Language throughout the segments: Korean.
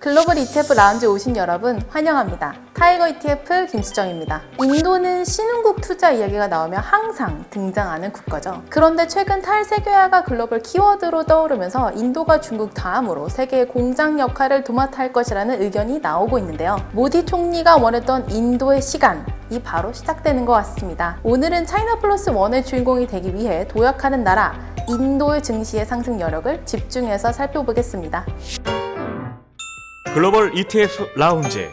글로벌 ETF 라운지 오신 여러분 환영합니다. 타이거 ETF 김수정입니다. 인도는 신흥국 투자 이야기가 나오면 항상 등장하는 국가죠. 그런데 최근 탈세계화가 글로벌 키워드로 떠오르면서 인도가 중국 다음으로 세계의 공장 역할을 도맡아 할 것이라는 의견이 나오고 있는데요. 모디 총리가 원했던 인도의 시간, 이 바로 시작되는 것 같습니다. 오늘은 차이나 플러스 원의 주인공이 되기 위해 도약하는 나라 인도의 증시의 상승 여력을 집중해서 살펴보겠습니다. 글로벌 ETF 라운지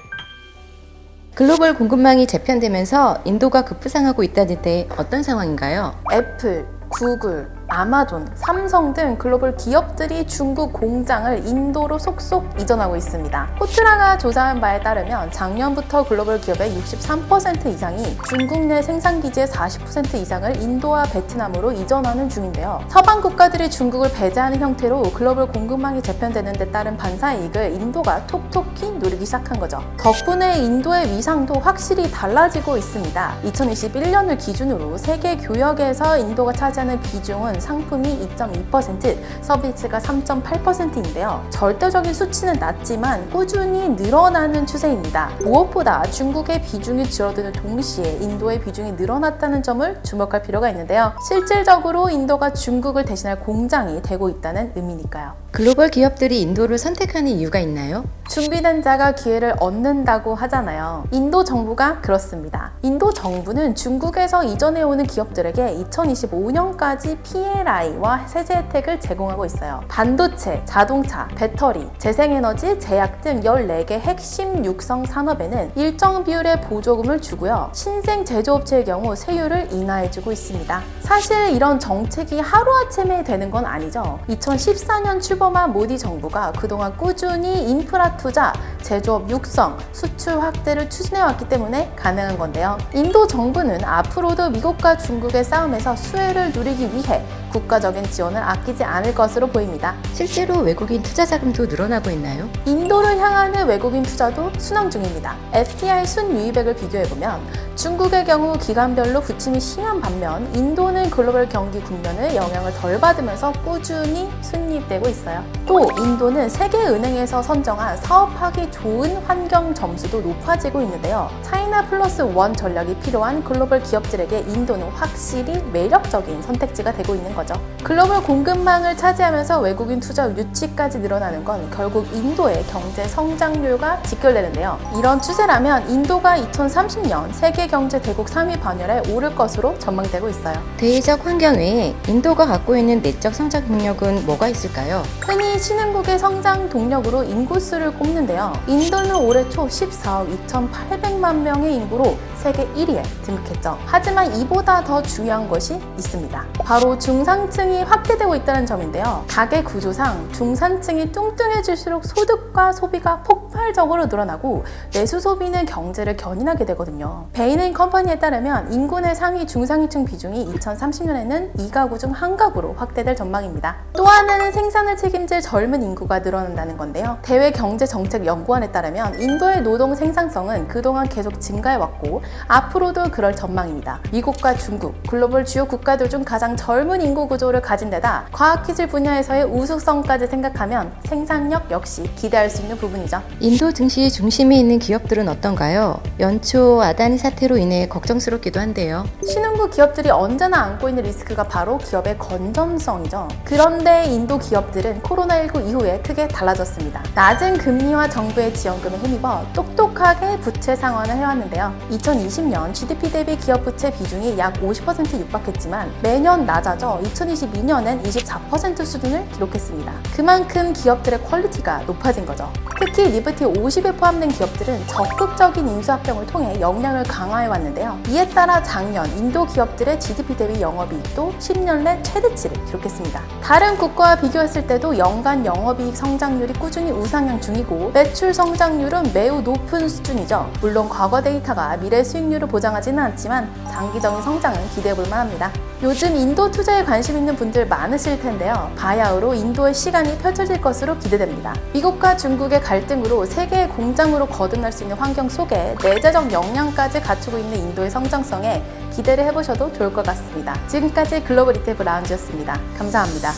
글로벌 공급망이 재편되면서 인도가 급부상하고 있다는데 어떤 상황인가요? 애플, 구글, 아마존, 삼성 등 글로벌 기업들이 중국 공장을 인도로 속속 이전하고 있습니다. 포트라가 조사한 바에 따르면 작년부터 글로벌 기업의 63% 이상이 중국 내 생산 기지의 40% 이상을 인도와 베트남으로 이전하는 중인데요. 서방 국가들이 중국을 배제하는 형태로 글로벌 공급망이 재편되는 데 따른 반사이익을 인도가 톡톡히 누리기 시작한 거죠. 덕분에 인도의 위상도 확실히 달라지고 있습니다. 2021년을 기준으로 세계 교역에서 인도가 차지하는 비중은 상품이 2.2%, 서비스가 3.8%인데요. 절대적인 수치는 낮지만 꾸준히 늘어나는 추세입니다. 무엇보다 중국의 비중이 줄어드는 동시에 인도의 비중이 늘어났다는 점을 주목할 필요가 있는데요. 실질적으로 인도가 중국을 대신할 공장이 되고 있다는 의미니까요. 글로벌 기업들이 인도를 선택하는 이유가 있나요? 준비된 자가 기회를 얻는다고 하잖아요. 인도 정부가 그렇습니다. 인도 정부는 중국에서 이전해 오는 기업들에게 2025년까지 PLI와 세제 혜택을 제공하고 있어요. 반도체, 자동차, 배터리, 재생에너지, 제약 등 14개 핵심 육성 산업에는 일정 비율의 보조금을 주고요. 신생 제조업체의 경우 세율을 인하해주고 있습니다. 사실 이런 정책이 하루아침에 되는 건 아니죠. 2014년 출범한 모디 정부가 그동안 꾸준히 인프라 투자, 제조업 육성, 수출 확대를 추진해왔기 때문에 가능한 건데요. 인도 정부는 앞으로도 미국과 중국의 싸움에서 수혜를 누리기 위해 국가적인 지원을 아끼지 않을 것으로 보입니다. 실제로 외국인 투자 자금도 늘어나고 있나요? 인도를 향하는 외국인 투자도 순항 중입니다. FDI 순유입액을 비교해보면 중국의 경우 기간별로 부침이 심한 반면 인도는 글로벌 경기 국면을 영향을 덜 받으면서 꾸준히 순이입되고 있어요. 또 인도는 세계은행에서 선정한 사업하기 좋은 환경 점수도 높아지고 있는데요. 차이나 플러스 원 전략이 필요한 글로벌 기업들에게 인도는 확실히 매력적인 선택지가 되고 있는 거죠. 글로벌 공급망을 차지하면서 외국인 투자 유치까지 늘어나는 건 결국 인도의 경제 성장률과 직결되는데요. 이런 추세라면 인도가 2030년 세계 경제 대국 3위 반열에 오를 것으로 전망되고 있어요. 대외적 환경 외에 인도가 갖고 있는 내적 성장 능력은 뭐가 있을까요? 흔히 신흥국의 성장 동력으로 인구수를 꼽는데요. 인도는 올해 초 14억 2,800만 명의 인구로 세계 1위에 등극했죠. 하지만 이보다 더 중요한 것이 있습니다. 바로 중상층이 확대되고 있다는 점인데요. 가계 구조상 중산층이 뚱뚱해질수록 소득과 소비가 폭발적으로 늘어나고 내수 소비는 경제를 견인하게 되거든요. 베이는 컴퍼니에 따르면 인구 내 상위 중상위층 비중이 2030년에는 2가구 중한 가구로 확대될 전망입니다. 또 하나는 생산을 책임질 젊은 인구가 늘어난다는 건데요. 대외 경제 정책 연구원에 따르면 인도의 노동 생산성은 그동안 계속 증가해왔고 앞으로도 그럴 전망입니다. 미국과 중국, 글로벌 주요 국가들 중 가장 젊은 인구 구조를 가진 데다 과학기술 분야에서의 우수성까지 생각하면 생산력 역시 기대할 수 있는 부분이죠. 인도 증시 중심에 있는 기업들은 어떤가요? 연초 아다니 사태로 인해 걱정스럽기도 한데요. 신흥국 기업들이 언제나 안고 있는 리스크가 바로 기업의 건전성이죠. 그런데 인도 기업들은 코로나19 이후에 크게 달라졌습니다. 낮은 금리와 정부의 지원금에 힘입어 똑똑하게 부채 상환을 해왔는데요. 2020년 GDP 대비 기업 부채 비중이 약 50% 육박했지만 매년 낮아져 2022년엔 24% 수준을 기록했습니다. 그만큼 기업들의 퀄리티가 높아진 거죠. 특히 리브티 50에 포함된 기업들은 적극적인 인수합병을 통해 역량을 강화해 왔는데요. 이에 따라 작년 인도 기업들의 GDP 대비 영업이익도 10년 내 최대치를 기록했습니다. 다른 국가와 비교했을 때도 연간 영업이익 성장률이 꾸준히 우상향 중이고 매출 성장률은 매우 높은 수준이죠. 물론 과거 데이터가 미래 수익률을 보장하지는 않지만 장기적인 성장은 기대해 볼 만합니다. 요즘 인도 투자에 관심 있는 분들 많으실 텐데요. 바야흐로 인도의 시간이 펼쳐질 것으로 기대됩니다. 미국과 중국의 갈등으로 세계의 공장으로 거듭날 수 있는 환경 속에 내재적 역량까지 갖추고 있는 인도의 성장성에 기대를 해보셔도 좋을 것 같습니다. 지금까지 글로벌 ETF 라운지였습니다. 감사합니다.